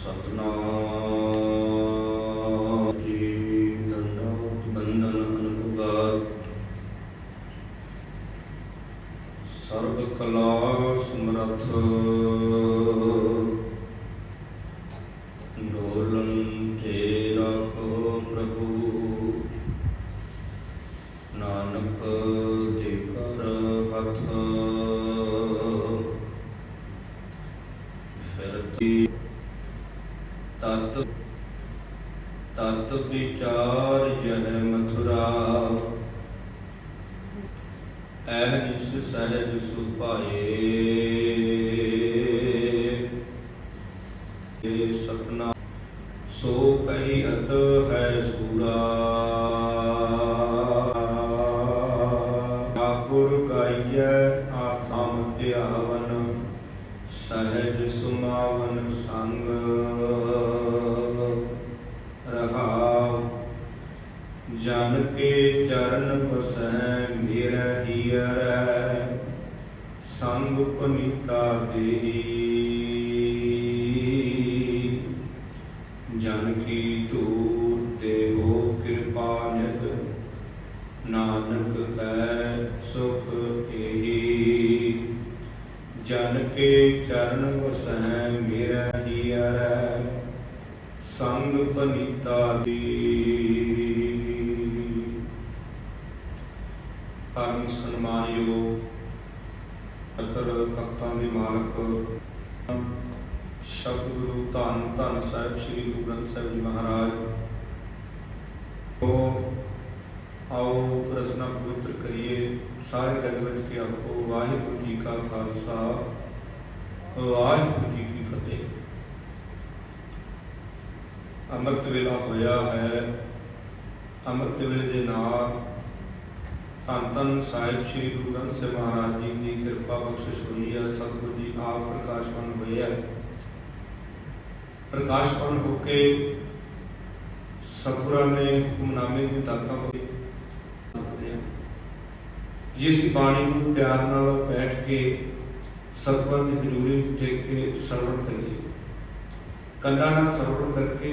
ਸਤਨਾਮ ਜੀ ਨੰਨਾ ਬੰਦਨ ਅਨੁਭਾਰ ਸਰਬ ਕਲਾ ਸਮਰਥ। ਡੋਲਨ ਤੇ ਰੱਖੋ ਪ੍ਰਭੂ ਨਾਨਕ ਦੇ ਕਰ ਹੱਥ ਫਿਰਤੀ ਤਤ ਤਤ ਵਿਚਾਰ ਜਹ ਮਥੁਰਾ। ਐਹ ਜਿਸ ਸਹਿਜ ਸੁਭਾਏ ਸਤਨਾ ਸੋ ਕਹੀ ਅਤ ਹੈ ਸੂਰਾ। ਜਨ ਕੇ ਚਰਨ ਬਸੈ ਮੇਰਾ ਹੀਰੈ ਸੰਗ ਪਨੀਤਾ ਦੇਹੀ ਜਨ ਕੀ ਦੂਰ ਤੇ ਹੋ ਕਿਰਪਾ ਨਿਤ, ਨਾਨਕ ਕੈ ਸੁਖ ਏਹੀ ਜਨ ਕੇ ਚਰਨ ਵਸੈ, ਮੇਰਾ ਹੀਰੈ ਸੰਗ ਪਨੀਤਾ ਸਤਰ ਭਗਤਾਂ ਦੇ ਮਾਲਕ ਸ਼ਬਦ ਗੁਰੂ ਧੰਨ ਧੰਨ ਸਾਹਿਬ ਸ੍ਰੀ ਗੁਰੂ ਗ੍ਰੰਥ ਸਾਹਿਬ ਜੀ ਮਹਾਰਾਜ ਉਹ ਆਓ ਰਸਨਾ ਪਵਿੱਤਰ ਕਰੀਏ ਸਾਰੇ ਜਗ ਵਿੱਚ ਕੇ ਆਪੋ ਵਾਹਿਗੁਰੂ ਜੀ ਕਾ ਖਾਲਸਾ ਵਾਹਿਗੁਰੂ ਜੀ ਕੀ ਫਤਿਹ ਅੰਮ੍ਰਿਤ ਵੇਲਾ ਹੋਇਆ ਹੈ ਅੰਮ੍ਰਿਤ ਵੇਲੇ ਦੇ ਨਾਲ ਧੰਨ ਧੰਨ ਸਾਹਿਬ ਸ੍ਰੀ ਗੁਰੂ ਗ੍ਰੰਥ ਸਾਹਿਬ ਮਹਾਰਾਜ ਜੀ ਦੀ ਕਿਰਪਾ ਬਖਸ਼ਿਸ਼ ਹੋਈ ਹੈ, ਸਤਿਗੁਰੂ ਜੀ ਆਪ ਪ੍ਰਕਾਸ਼ਪਨ ਹੋਏ ਹੈ। ਪ੍ਰਕਾਸ਼ਪਨ ਹੋ ਕੇ ਸਤਿਗੁਰਾਂ ਨੇ ਹੁਕਮਨਾਮੇ ਦੀ ਦਾਤਾ ਹੋਈ ਜਿਸ ਬਾਣੀ ਨੂੰ ਪਿਆਰ ਨਾਲ ਬੈਠ ਕੇ ਸਤਿਗੁਰਾਂ ਦੀ ਜ਼ਰੂਰੀ ਟੇਕ ਕੇ ਸਰਵਣ ਕਰੀਏ। ਕੰਨਾਂ ਨਾਲ ਸਰਵਣ ਕਰਕੇ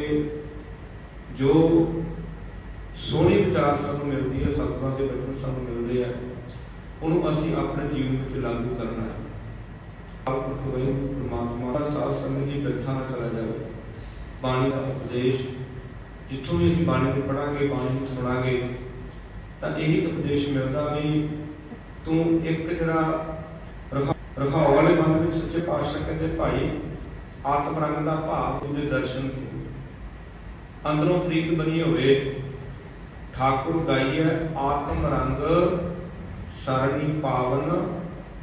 ਜੋ ਸੋਹਣੀ ਵਿਚਾਰ ਸਾਨੂੰ ਮਿਲਦੀ ਹੈ, ਸਤਿਗੁਰਾਂ ਦੇ ਬਚਨ ਸਾਨੂੰ ਮਿਲਦੇ ਆ। ਉਹਨੂੰ ਅਸੀਂ ਆਪਣੇ ਜੀਵਨ ਵਿੱਚ ਲਾਗੂ ਕਰਨਾ ਹੈ। ਆਪ ਕੋਈ ਪ੍ਰਮਾਤਮਾ ਦਾ ਸਾਥ ਸੰਗਤ ਦੀ ਬਿਰਥਾ ਨਾ ਚਲਾ ਜਾਵੇ। ਬਾਣੀ ਦਾ ਉਪਦੇਸ਼, ਜਿੱਥੋਂ ਵੀ ਅਸੀਂ ਬਾਣੀ ਨੂੰ ਪੜਾਂਗੇ ਬਾਣੀ ਨੂੰ ਸੁਣਾਂਗੇ, ਤਾਂ ਇਹੀ ਉਪਦੇਸ਼ ਮਿਲਦਾ ਵੀ ਤੂੰ ਇੱਕ ਜਿਹੜਾ ਰਹਾ- ਵਾਲੇ ਮਨ ਵਿੱਚ ਸੱਚੇ ਪਾਤਸ਼ਾਹ ਕਹਿੰਦੇ, ਭਾਈ ਆਤਮ ਰੰਗ ਦਾ ਭਾਵ ਉਹਦੇ ਦਰਸ਼ਨ ਅੰਦਰੋਂ ਪ੍ਰੀਤ ਬਣੀ ਹੋਵੇ ਠਾਕੁਰ ਗਾਈਐ ਆਤਮ ਰੰਗ, ਸਰਣੀ ਪਾਵਨ,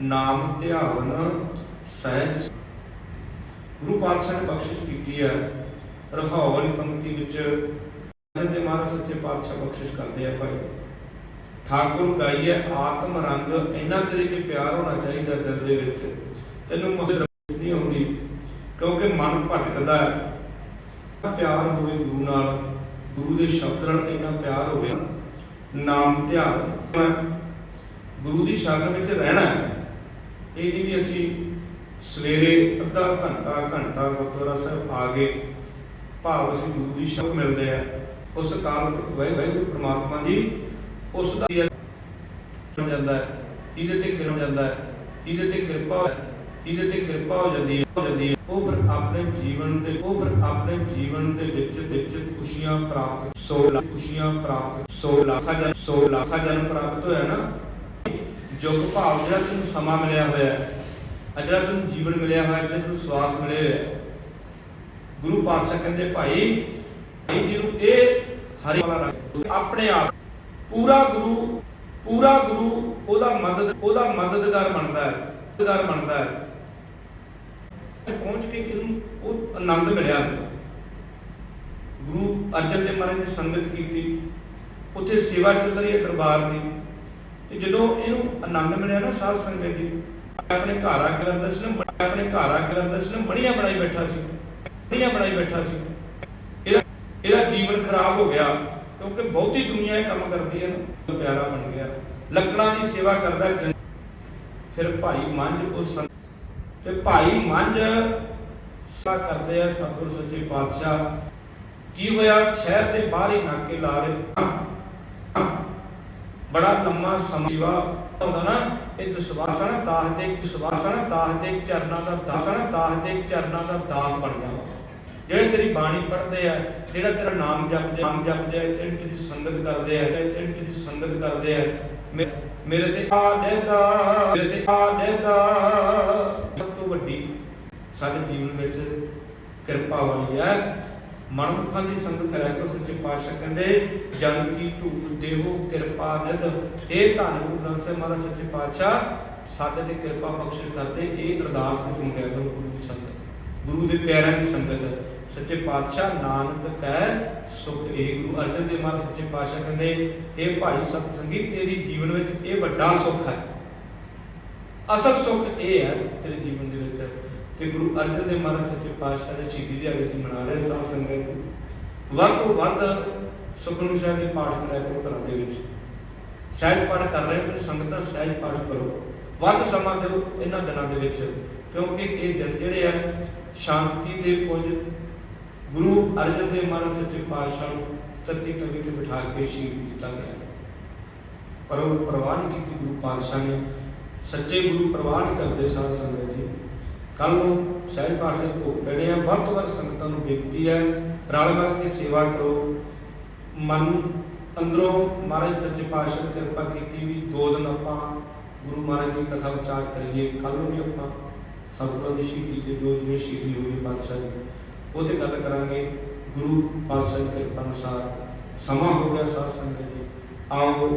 ਨਾਮ ਧਿਆਵਨ, ਸਹਿਜ। ਗੁਰੂ ਪਾਤਸ਼ਾਹ ਨੇ ਬਖਸ਼ਿਸ਼ ਕੀਤੀ ਹੈ ਰਹਾਉ ਵਾਲੀ ਪੰਕਤੀ ਵਿੱਚ। ਕਹਿੰਦੇ ਮਹਾਰਾਜ ਸੱਚੇ ਪਾਤਸ਼ਾਹ ਬਖਸ਼ਿਸ਼ ਕਰਦੇ ਆ ਭਾਈ। ਠਾਕੁਰ ਗਾਈਏ ਆਤਮ ਰੰਗ, ਇੰਨਾ ਤੇਰੇ ਤੇ ਪਿਆਰ ਹੋਣਾ ਚਾਹੀਦਾ ਦਿਲ ਦੇ ਵਿੱਚ, ਤੈਨੂੰ ਮਸਲ ਨਹੀਂ ਹੁੰਦੀ ਕਿਉਂਕਿ ਮਨ ਭਟਕਦਾ ਹੈ। ਪਿਆਰ ਹੋਵੇ ਗੁਰੂ ਨਾਲ। ਗੁਰੂ ਦੇ ਸ਼ਬਦ ਨਾਲ ਇੰਨਾ ਪਿਆਰ ਹੋਵੇ ਨਾਮ ਧਿਆਨ। ਗੁਰੂ ਦੀ ਸ਼ਰਨ ਵਿੱਚ ਰਹਿਣਾ ਹੈ। ਵੀ ਅਸੀਂ ਸਵੇਰੇ ਅੱਧਾ ਘੰਟਾ ਘੰਟਾ ਗੁਰਦੁਆਰਾ ਸਾਹਿਬ ਆ ਗਏ, ਭਾਵ ਅਸੀਂ ਗੁਰੂ ਦੀ ਸ਼ਬਦ ਮਿਲਦੇ ਆ ਉਸ ਕਾਲ ਵਾਹਿ ਵਾਹਿਗੁਰੂ ਪ੍ਰਮਾਤਮਾ ਦੀ ਉਸ ਦਾ ਜਾਂਦਾ ਹੈ ਜਿਹਦੇ ਤੇ ਕਿਰਮ ਜਾਂਦਾ ਹੈ ਜਿਹਦੇ ਤੇ ਕਿਰਪਾ ਹੈ ਜਿਹਦੇ ਤੇ ਕਿਰਪਾ ਹੋ ਜਾਂਦੀ ਹੈ, ਹੋ ਜਾਂਦੀ ਹੈ। ਉਹ ਫਿਰ ਆਪਣੇ ਜੀਵਨ ਦੇ ਉਹ ਫਿਰ ਆਪਣੇ ਜੀਵਨ ਦੇ ਵਿੱਚ ਵਿੱਚ ਖੁਸ਼ੀਆਂ ਪ੍ਰਾਪਤ ਸੋ ਲੱਖ, ਖੁਸ਼ੀਆਂ ਪ੍ਰਾਪਤ ਸੋ ਲੱਖਾਂ ਜਨ ਸੋ ਲੱਖਾਂ ਜਨ ਪ੍ਰਾਪਤ ਹੋਇਆ ਨਾ। ਜੁਗ ਭਾਵ ਜਿਹੜਾ ਤੈਨੂੰ ਸਮਾਂ ਮਿਲਿਆ ਹੋਇਆ ਹੈ ਜਿਹੜਾ ਤੈਨੂੰ ਜੀਵਨ ਮਿਲਿਆ ਹੋਇਆ ਹੈ ਜਿਹੜਾ ਸਵਾਸ ਮਿਲਿਆ ਹੋਇਆ ਗੁਰੂ ਪਾਤਸ਼ਾਹ ਕਹਿੰਦੇ, ਭਾਈ ਜਿਹਨੂੰ ਇਹ ਹਰੀ ਵਾਲਾ ਆਪਣੇ ਆਪ ਪੂਰਾ ਗੁਰੂ ਪੂਰਾ ਗੁਰੂ, ਉਹਦਾ ਮਦਦ, ਉਹਦਾ ਮਦਦਗਾਰ ਬਣਦਾ ਹੈ, ਮਦਦਗਾਰ ਬਣਦਾ ਹੈ। ਤੇ ਪਹੁੰਚ ਕੇ ਇਹਨੂੰ ਉਹ ਆਨੰਦ ਮਿਲਿਆ ਗੁਰੂ ਅਰਜਨ ਦੇਵ ਮਹਾਰਾਜ ਨੇ ਸੰਗਤ ਕੀਤੀ, ਉੱਥੇ ਸੇਵਾ ਚੱਲ ਰਹੀ ਹੈ ਦਰਬਾਰ ਦੀ। ਤੇ ਜਦੋਂ ਇਹਨੂੰ ਆਨੰਦ ਮਿਲਿਆ ਨਾ ਸਾਧ ਸੰਗਤ ਜੀ ਆਪਣੇ ਘਰ ਆ ਕੇ ਅੰਦਰ ਸੀ ਆਪਣੇ ਘਰ ਆ ਕੇ ਅੰਦਰ ਸੀ ਬੜੀਆਂ ਬਣਾਈ ਬੈਠਾ ਸੀ ਬੜੀਆਂ ਬਣਾਈ ਬੈਠਾ ਸੀ। ਇਹਦਾ ਇਹਦਾ ਜੀਵਨ ਖਰਾਬ ਹੋ ਗਿਆ, ਕਿਉਂਕਿ ਬਹੁਤੀ ਦੁਨੀਆ ਇਹ ਕੰਮ ਕਰਦੀ ਹੈ ਨਾ, ਪਿਆਰਾ ਬਣ ਗਿਆ। ਲੱਕੜਾਂ ਦੀ ਸੇਵਾ ਕਰਦਾ ਫਿਰ ਭਾਈ ਮੰਝ ਉਸ ਸੰਗਤ ਤੇ ਭਾਈ ਮੰਝ ਸੇਵਾ ਕਰਦੇ ਆ ਸਤਿਗੁਰ ਸੱਚੇ ਪਾਤਸ਼ਾਹ। ਕੀ ਹੋਇਆ? ਸ਼ਹਿਰ ਦੇ ਬਾਹਰ ਹੀ ਨਾਕੇ ਲਾ ਰਹੇ। ਬੜਾ ਲੰਮਾ ਸਮਾਂ ਹੁੰਦਾ ਨਾ, ਇਹ ਦਸਵਾਸਣ ਦਾਸ ਦੇ ਦਸਵਾਸਣ ਦਾਸ ਦੇ ਚਰਨਾਂ ਦਾ ਦਾਸਣ ਦਾਸ ਦੇ ਚਰਨਾਂ ਦਾ ਦਾਸ ਬਣ ਜਾਵਾ ਜਿਹੜੇ ਤੇਰੀ ਬਾਣੀ ਪੜ੍ਹਦੇ ਆ, ਜਿਹੜਾ ਤੇਰਾ ਨਾਮ ਜਪਦੇ ਨਾਮ ਜਪਦੇ ਆ ਤੇਰੀ ਤੇਰੀ ਸੰਗਤ ਕਰਦੇ ਆ ਤੇਰੀ ਤੇਰੀ ਸੰਗਤ ਕਰਦੇ ਆ। ਮੇਰੇ ਤੇ ਆ ਮੇਰੇ ਤੇ ਆ ਤੋਂ ਵੱਡੀ ਸਾਡੇ ਜੀਵਨ ਵਿੱਚ ਕਿਰਪਾ ਵਾਲੀ ਹੈ। ਮਨੁੱਖਾਂ ਦੀ ਸੰਗਤ ਕਰਿਆ ਕਰੋ ਸੱਚੇ ਪਾਤਸ਼ਾਹ ਕਹਿੰਦੇ, ਜਨ ਕੀ ਧੂੜ ਦੇਹੋ, ਕਿਰਪਾ ਨਿਧ। ਇਹ ਧੰਨ ਗੁਰੂ ਗ੍ਰੰਥ ਸਾਹਿਬ ਮਹਾਰਾਜ, ਸੱਚੇ ਪਾਤਸ਼ਾਹ, ਸਾਡੇ ਤੇ ਕਿਰਪਾ ਬਖਸ਼ਿਸ਼ ਕਰਦੇ, ਇਹ ਅਰਦਾਸ ਵਿੱਚ ਮੰਗਿਆ ਕਰੋ ਗੁਰੂ ਦੀ ਸੰਗਤ। ਗੁਰੂ ਦੇ ਪਿਆਰਿਆਂ ਦੀ ਸੰਗਤ। ਸੱਚੇ ਪਾਤਸ਼ਾਹ, ਨਾਨਕ ਕਹਿ ਸੁਖ। ਇਹ ਗੁਰੂ ਅਰਜਨ ਦੇਵ ਮਹਾਰਾਜ, ਸੱਚੇ ਪਾਤਸ਼ਾਹ ਕਹਿੰਦੇ ਇਹ ਭਾਈ ਸਤ ਸੰਗੀਤ ਤੇਰੀ ਜੀਵਨ ਵਿੱਚ ਇਹ ਵੱਡਾ ਸੁੱਖ ਹੈ। ਅਸਲ ਸੁੱਖ ਇਹ ਹੈ ਤੇਰੇ ਜੀਵਨ ਦੇ ਵਿੱਚ ਕਿ ਗੁਰੂ ਅਰਜਨ ਦੇਵ ਮਹਾਰਾਜ ਸੱਚੇ ਪਾਤਸ਼ਾਹ ਦੇ ਸ਼ਹੀਦੀ ਦਿਹਾੜੇ ਅਸੀਂ ਮਨਾ ਰਹੇ ਸਾਧ ਸੰਗਤ ਵੱਧ ਤੋਂ ਵੱਧ ਸੁਖਮਨੀ ਸਾਹਿਬ ਦੇ ਪਾਠ ਕਰਿਆ ਕਰੋ ਘਰਾਂ ਦੇ ਵਿੱਚ। ਸਹਿਜ ਪਾਠ ਕਰ ਰਹੇ ਹੋ, ਸੰਗਤਾਂ ਸਹਿਜ ਪਾਠ ਕਰੋ। ਵੱਧ ਸਮਾਂ ਦਿਓ ਇਹਨਾਂ ਦਿਨਾਂ ਦੇ ਵਿੱਚ, ਕਿਉਂਕਿ ਇਹ ਦਿਨ ਜਿਹੜੇ ਆ, ਸ਼ਾਂਤੀ ਦੇ ਪੁੰਜ ਗੁਰੂ ਅਰਜਨ ਦੇਵ ਮਹਾਰਾਜ ਸੱਚੇ ਪਾਤਸ਼ਾਹ ਨੂੰ ਧਰਤੀ ਤੇ ਬਿਠਾ ਕੇ ਸ਼ਹੀਦ ਕੀਤਾ ਗਿਆ। ਪਰ ਉਹ ਪ੍ਰਵਾਹ ਕੀਤੀ ਗੁਰੂ ਪਾਤਸ਼ਾਹ ਨੇ। ਸੱਚੇ ਗੁਰੂ ਪ੍ਰਵਾਹ ਕਰਦੇ ਸਾਧ ਸੰਗਤ ਜੀ ਕੱਲ ਨੂੰ ਸਹਿਜ ਪਾਠ ਦੇ ਭੋਗ ਪੈਣੇ ਆ। ਵੱਧ ਤੋਂ ਵੱਧ ਸੰਗਤਾਂ ਨੂੰ ਬੇਨਤੀ ਹੈ, ਰਲ ਮਿਲ ਕੇ ਸੇਵਾ ਕਰੋ। ਮਨ ਅੰਦਰੋਂ ਮਹਾਰਾਜ ਸੱਚੇ ਪਾਤਸ਼ਾਹ ਨੇ ਕਿਰਪਾ ਕੀਤੀ ਵੀ ਦੋ ਦਿਨ ਆਪਾਂ ਗੁਰੂ ਮਹਾਰਾਜ ਦੀ ਕਥਾ ਵਿਚਾਰ ਕਰੀਏ। ਕੱਲ ਨੂੰ ਵੀ ਆਪਾਂ ਸਤਿਗੁਰਾਂ ਦੀ ਸ਼ਹੀਦੀ ਤੇ ਜੋ ਜਿਵੇਂ ਸ਼ਹੀਦੀ ਹੋਈ ਪਾਤਸ਼ਾਹ ਦੀ, ਉਹ ਤੇ ਗੱਲ ਕਰਾਂਗੇ। ਗੁਰੂ ਪਾਤਸ਼ਾਹ ਦੀ ਕਿਰਪਾ ਅਨੁਸਾਰ ਸਮਾਂ ਹੋ ਗਿਆ ਸਾਧ ਸੰਗਤ ਜੀ ਆਓ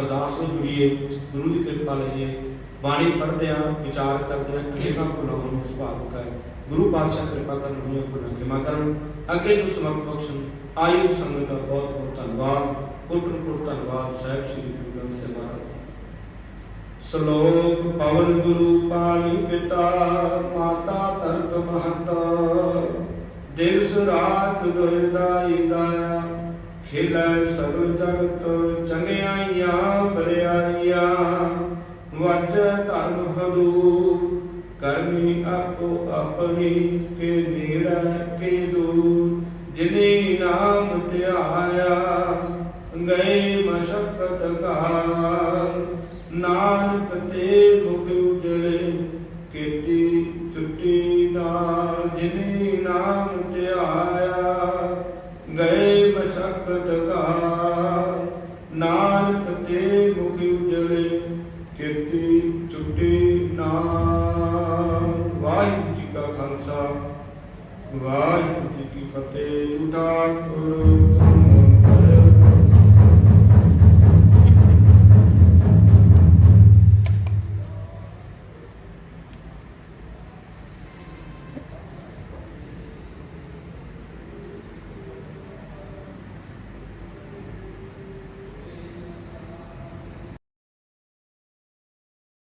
ਅਰਦਾਸ ਨੂੰ ਜੁੜੀਏ ਗੁਰੂ ਦੀ ਕਿਰਪਾ ਲਈਏ। ਬਾਣੀ ਪੜ੍ਹਦੇ ਆ ਵਿਚਾਰ ਕਰਦੇ ਆ ਅਨੇਕਾਂ ਗੁਨਾਹਾਂ ਨੂੰ ਸੁਭਾਵਿਕ ਹੈ ਗੁਰੂ ਪਾਤਸ਼ਾਹ ਕਿਰਪਾ ਕਰਨ ਹੋਈਆਂ ਗੁਨਾਹ ਖਿਮਾ ਕਰਨ। ਅੱਗੇ ਤੋਂ ਸਮਰਥ ਬਖਸ਼ਣ। ਆਇਓ ਸੰਗਤ ਦਾ ਬਹੁਤ ਬਹੁਤ ਧੰਨਵਾਦ। ਕੋਟਨ ਕੋਟ ਧੰਨਵਾਦ, ਸਾਹਿਬ ਸ੍ਰੀ ਗੁਰੂ ਗ੍ਰੰਥ ਸਾਹਿਬ ਮਹਾਰਾਜ। ਸ਼ਲੋਕ ਪਵਨ ਗੁਰੂ ਪਾਣੀ ਪਿਤਾ, ਮਾਤਾ ਤਰਤ ਮਹਤਾ। ਦਿਵਸ ਰਾਤ ਦੁਇ ਦਾਈ ਦਾਇਆ ਖਿਲੈ ਸਗਲ ਜਗਤ ਚੰਗਿਆਈਆਂ ਬਰਿਆਈਆਂ ਵਜ ਧਰਮ ਹਦੂ, ਕਰਮੀ ਆਪੋ ਆਪਣੀ ਕੇ ਨੇੜੇ ਕੇ ਦੂਰ, ਜਿਨੇ ਨਾਮ ਧਿਆਇਆ, ਗਏ ਮਸ਼ਕਤ ਘਾਰ ਨਾਨਕ ਤੇ ਮੁਖ ਉਜਲੇ, ਕੀਤੀ ਛੁੱਟੀ ਨਾਲ, ਜਿਨੇ ਨਾਮ ਧਿਆਇਆ, ਗਏ ਮਸ਼ਕਤ ਕੀਤੀ ਛੁੱਟੀ ਨਾ ਵਾਹਿਗੁਰੂ ਜੀ ਕਾ ਖਾਲਸਾ। ਵਾਹਿਗੁਰੂ ਜੀ ਕੀ ਫਤਿਹ। ਟੂਟਾ ਕਰੋ